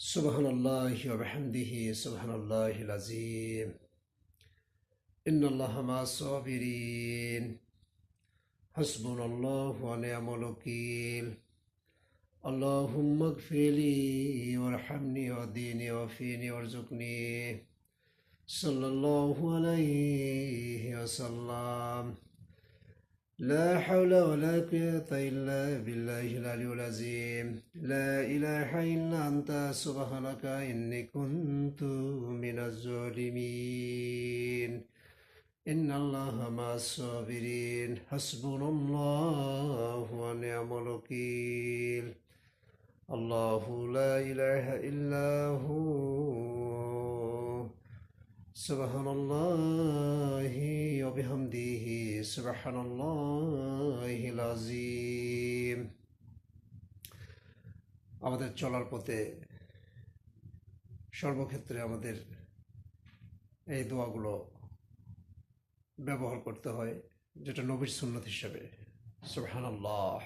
سبحان الله وبحمده سبحان الله العظيم إن الله مع الصابرين حسبنا الله ونعم الوكيل اللهم اغفر لي وارحمني واهدني وعافني وارزقني صلى الله عليه وسلم لا حول ولا قوة إلا بالله العلي العظيم. لا إله إلا أنت سبحانك إني كنت من الظالمين. إن الله مع الصابرين. حسبنا الله ونعم الوكيل. الله لا إله إلا هو. سبحان الله وبحمده. سبحان الله العظيم আমাদের চলার পথে সর্বক্ষেত্রে আমাদের এই দোয়াগুলো ব্যবহার করতে হয় যেটা নবীর সুন্নত হিসাবে সুবহানাল্লাহ